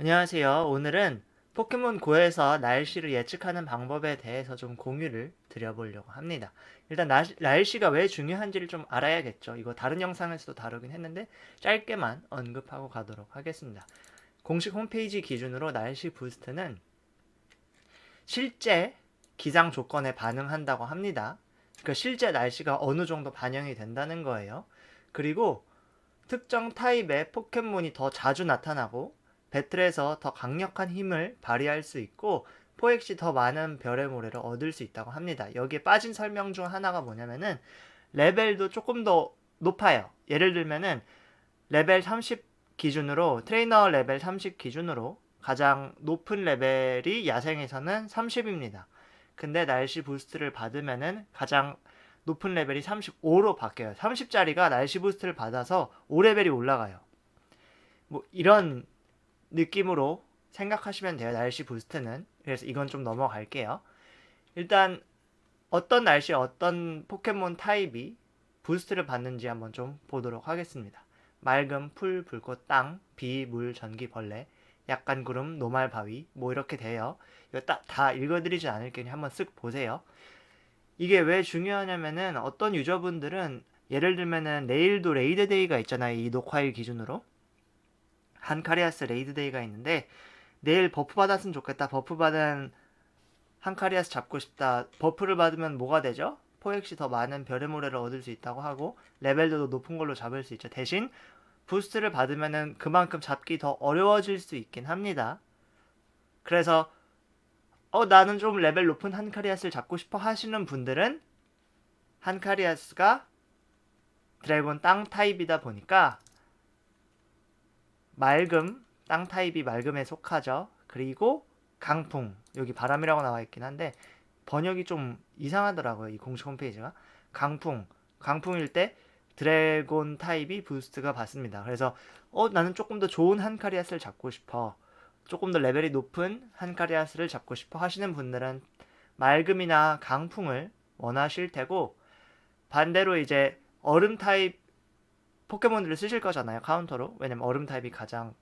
안녕하세요. 오늘은 포켓몬 고에서 날씨를 예측하는 방법에 대해서 좀 공유를 드려보려고 합니다. 일단 나- 날씨가 왜 중요한지를 좀 알아야겠죠. 이거 다른 영상에서도 다루긴 했는데 짧게만 언급하고 가도록 하겠습니다. 공식 홈페이지 기준으로 날씨 부스트는 실제 기상 조건에 반응한다고 합니다. 그러니까 실제 날씨가 어느 정도 반영이 된다는 거예요. 그리고 특정 타입의 포켓몬이 더 자주 나타나고 배틀에서 더 강력한 힘을 발휘할 수 있고 포획시 더 많은 별의 모래를 얻을 수 있다고 합니다. 여기에 빠진 설명 중 하나가 뭐냐면은 레벨도 조금 더 높아요. 예를 들면은 레벨 30 기준으로 트레이너 레벨 30 기준으로 가장 높은 레벨이 야생에서는 30입니다. 근데 날씨 부스트를 받으면은 가장 높은 레벨이 35로 바뀌어요. 30짜리가 날씨 부스트를 받아서 5레벨이 올라가요. 뭐 이런 느낌으로 생각하시면 돼요. 날씨 부스트는. 그래서 이건 좀 넘어갈게요. 일단 어떤 날씨에 어떤 포켓몬 타입이 부스트를 받는지 한번 좀 보도록 하겠습니다. 맑음, 풀, 불꽃, 땅, 비, 물, 전기, 벌레, 약간 구름, 노말, 바위 뭐 이렇게 돼요. 이거 다, 다 읽어드리지 않을 게니 한번 쓱 보세요. 이게 왜 중요하냐면은 어떤 유저분들은 예를 들면은 내일도 레이드데이가 있잖아요. 이 녹화일 기준으로. 한카리아스 레이드데이가 있는데 내일 버프 받았으면 좋겠다. 버프 받은 한카리아스 잡고 싶다. 버프를 받으면 뭐가 되죠? 포획시 더 많은 별의 모래를 얻을 수 있다고 하고 레벨도 높은 걸로 잡을 수 있죠. 대신 부스트를 받으면은 그만큼 잡기 더 어려워질 수 있긴 합니다. 그래서 어 나는 좀 레벨 높은 한카리아스를 잡고 싶어 하시는 분들은 한카리아스가 드래곤 땅 타입이다 보니까 맑음, 땅 타입이 맑음에 속하죠. 그리고 강풍, 여기 바람이라고 나와 있긴 한데 번역이 좀 이상하더라고요. 이 공식 홈페이지가. 강풍, 강풍일 때 드래곤 타입이 부스트가 받습니다. 그래서 어 나는 조금 더 좋은 한카리아스를 잡고 싶어. 조금 더 레벨이 높은 한카리아스를 잡고 싶어 하시는 분들은 맑음이나 강풍을 원하실 테고 반대로 이제 얼음 타입 포켓몬들을 쓰실 거잖아요 카운터로. 왜냐면 얼음 타입이 가장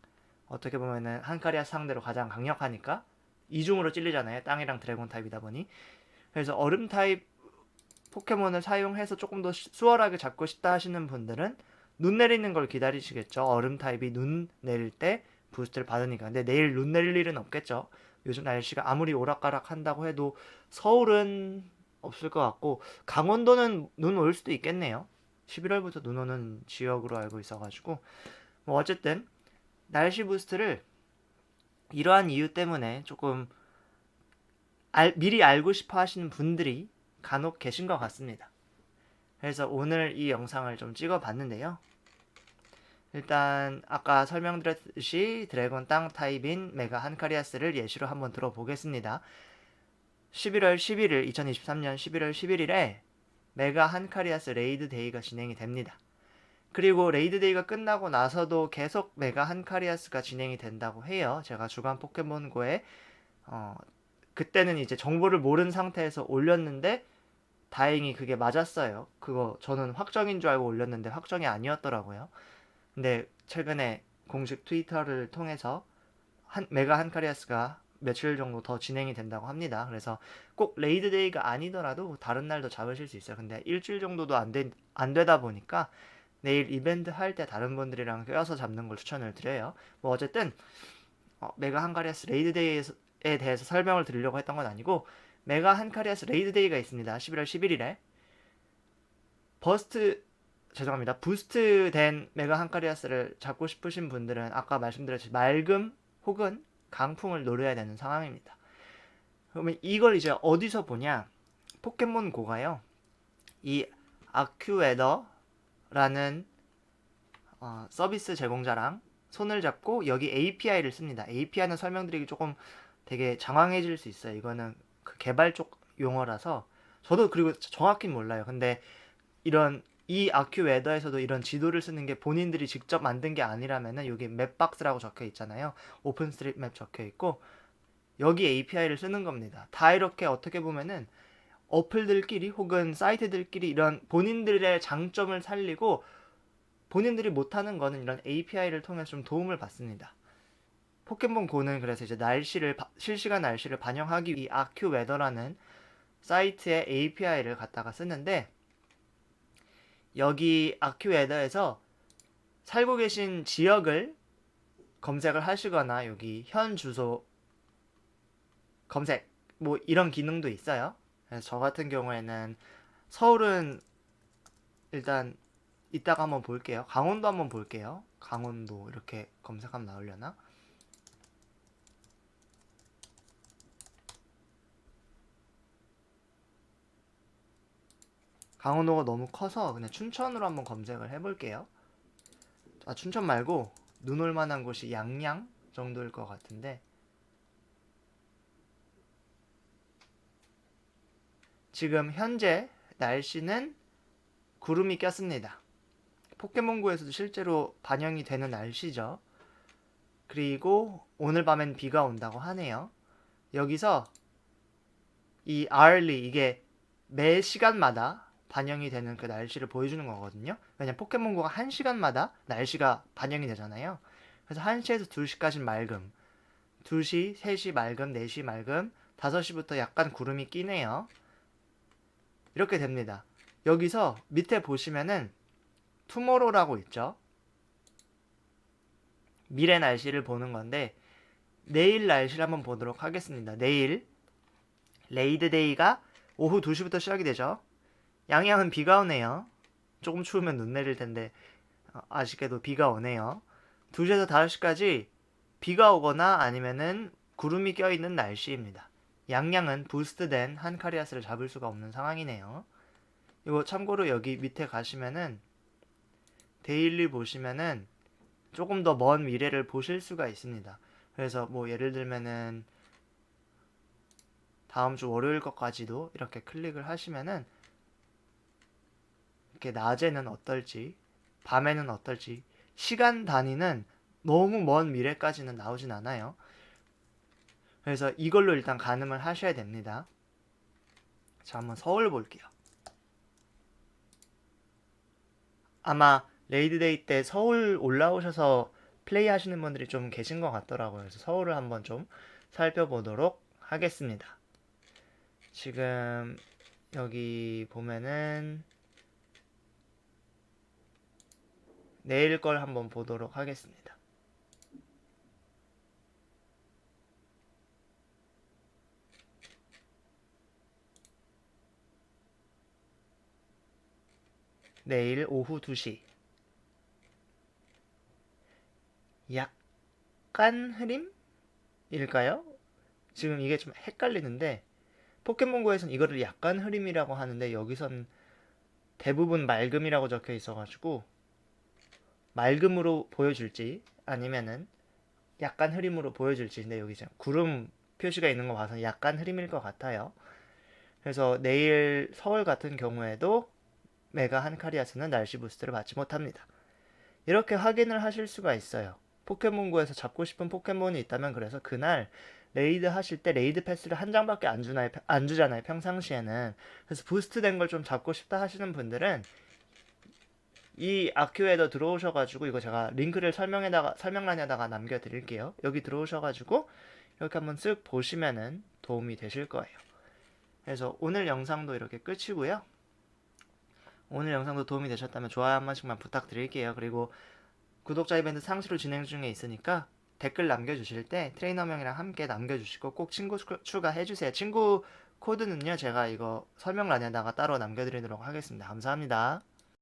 어떻게 보면은 한카리아스 상대로 가장 강력하니까. 이중으로 찔리잖아요 땅이랑 드래곤 타입이다 보니. 그래서 얼음 타입 포켓몬을 사용해서 조금 더 시- 수월하게 잡고 싶다 하시는 분들은 눈 내리는 걸 기다리시겠죠. 얼음 타입이 눈 내릴 때 부스트를 받으니까. 근데 내일 눈 내릴 일은 없겠죠. 요즘 날씨가 아무리 오락가락 한다고 해도 서울은 없을 것 같고 강원도는 눈 올 수도 있겠네요 11월부터 눈 오는 지역으로 알고 있어가지고 뭐 어쨌든 날씨 부스트를 이러한 이유 때문에 조금 알- 미리 알고 싶어 하시는 분들이 간혹 계신 것 같습니다. 그래서 오늘 이 영상을 좀 찍어 봤는데요. 일단 아까 설명드렸듯이 드래곤 땅 타입인 메가 한카리아스를 예시로 한번 들어보겠습니다. 11월 11일 2023년 11월 11일에 메가 한카리아스 레이드 데이가 진행이 됩니다. 그리고 레이드 데이가 끝나고 나서도 계속 메가 한카리아스가 진행이 된다고 해요. 제가 주간 포켓몬고에 어, 그때는 이제 정보를 모른 상태에서 올렸는데 다행히 그게 맞았어요. 그거 저는 확정인 줄 알고 올렸는데 확정이 아니었더라고요. 근데 최근에 공식 트위터를 통해서 한, 메가 한카리아스가 며칠 정도 더 진행이 된다고 합니다. 그래서 꼭 레이드 데이가 아니더라도 다른 날도 잡으실 수 있어요. 근데 일주일 정도도 안, 되, 안 되다 보니까 내일 이벤트 할 때 다른 분들이랑 껴서 잡는 걸 추천을 드려요. 뭐 어쨌든 어, 메가 한카리아스 레이드 데이에 대해서 설명을 드리려고 했던 건 아니고 메가 한카리아스 레이드 데이가 있습니다. 11월 11일에 버스트 죄송합니다. 부스트 된 메가 한카리아스를 잡고 싶으신 분들은 아까 말씀드렸듯이 맑음 혹은 강풍을 노려야 되는 상황입니다. 그러면 이걸 이제 어디서 보냐? 포켓몬 고가요. 이 아큐웨더라는 어, 서비스 제공자랑 손을 잡고 여기 API를 씁니다. API는 설명드리기 조금 되게 장황해질 수 있어요. 이거는 그 개발 쪽 용어라서 저도 그리고 정확히 몰라요. 근데 이런 이 아큐웨더에서도 이런 지도를 쓰는 게 본인들이 직접 만든 게 아니라면은 여기 맵박스라고 적혀 있잖아요. 오픈스트릿맵 적혀 있고 여기 API를 쓰는 겁니다. 다 이렇게 어떻게 보면은 어플들끼리 혹은 사이트들끼리 이런 본인들의 장점을 살리고 본인들이 못하는 거는 이런 API를 통해서 좀 도움을 받습니다. 포켓몬 고는 그래서 이제 날씨를 바- 실시간 날씨를 반영하기 위해 아큐웨더라는 사이트의 API를 갖다가 쓰는데 여기 아큐웨더에서 살고 계신 지역을 검색을 하시거나 여기 현 주소 검색 뭐 이런 기능도 있어요. 그래서 저 같은 경우에는 서울은 일단 이따가 한번 볼게요. 강원도 한번 볼게요. 강원도 이렇게 검색하면 나오려나? 강원도가 너무 커서 그냥 춘천으로 한번 검색을 해볼게요. 아, 춘천 말고 눈 올 만한 곳이 양양 정도일 것 같은데 지금 현재 날씨는 구름이 꼈습니다. 포켓몬고에서도 실제로 반영이 되는 날씨죠. 그리고 오늘 밤엔 비가 온다고 하네요. 여기서 이 hourly 이게 매 시간마다 반영이 되는 그 날씨를 보여주는 거거든요. 왜냐면 포켓몬고가 한 시간마다 날씨가 반영이 되잖아요. 그래서 1시에서 2시까지 맑음, 2시, 3시 맑음, 4시 맑음, 5시부터 약간 구름이 끼네요. 이렇게 됩니다. 여기서 밑에 보시면은 투모로우라고 있죠. 미래 날씨를 보는 건데 내일 날씨를 한번 보도록 하겠습니다. 내일 레이드 데이가 오후 2시부터 시작이 되죠. 양양은 비가 오네요. 조금 추우면 눈 내릴 텐데 어, 아쉽게도 비가 오네요. 2시에서 5시까지 비가 오거나 아니면은 구름이 껴있는 날씨입니다. 양양은 부스트된 한카리아스를 잡을 수가 없는 상황이네요. 이거 참고로 여기 밑에 가시면은 데일리 보시면은 조금 더 먼 미래를 보실 수가 있습니다. 그래서 뭐 예를 들면은 다음 주 월요일 것까지도 이렇게 클릭을 하시면은 이렇게 낮에는 어떨지 밤에는 어떨지 시간 단위는 너무 먼 미래까지는 나오진 않아요. 그래서 이걸로 일단 가늠을 하셔야 됩니다. 자, 한번 서울 볼게요. 아마 레이드데이 때 서울 올라오셔서 플레이 하시는 분들이 좀 계신 것 같더라고요. 그래서 서울을 한번 좀 살펴보도록 하겠습니다. 지금 여기 보면은 내일 걸 한번 보도록 하겠습니다. 내일 오후 2시. 약간 흐림일까요? 지금 이게 좀 헷갈리는데 포켓몬고에선 이거를 약간 흐림이라고 하는데 여기선 대부분 맑음이라고 적혀 있어가지고 맑음으로 보여줄지 아니면은 약간 흐림으로 보여줄지 근데 여기 지금 구름 표시가 있는 거 봐서 약간 흐림일 것 같아요. 그래서 내일 서울 같은 경우에도 메가 한카리아스는 날씨 부스트를 받지 못합니다. 이렇게 확인을 하실 수가 있어요. 포켓몬고에서 잡고 싶은 포켓몬이 있다면 그래서 그날 레이드 하실 때 레이드 패스를 한 장밖에 안 주나요? 안 주잖아요. 평상시에는. 그래서 부스트 된 걸 좀 잡고 싶다 하시는 분들은 이 아큐에더 들어오셔가지고 이거 제가 링크를 설명에다가 설명란에다가 남겨드릴게요. 여기 들어오셔가지고 이렇게 한번 쓱 보시면은 도움이 되실 거예요. 그래서 오늘 영상도 이렇게 끝이고요. 오늘 영상도 도움이 되셨다면 좋아요 한 번씩만 부탁드릴게요. 그리고 구독자 이벤트 상시로 진행 중에 있으니까 댓글 남겨주실 때 트레이너명이랑 함께 남겨주시고 꼭 친구 추- 추가해주세요. 친구 코드는요 제가 이거 설명란에다가 따로 남겨드리도록 하겠습니다. 감사합니다.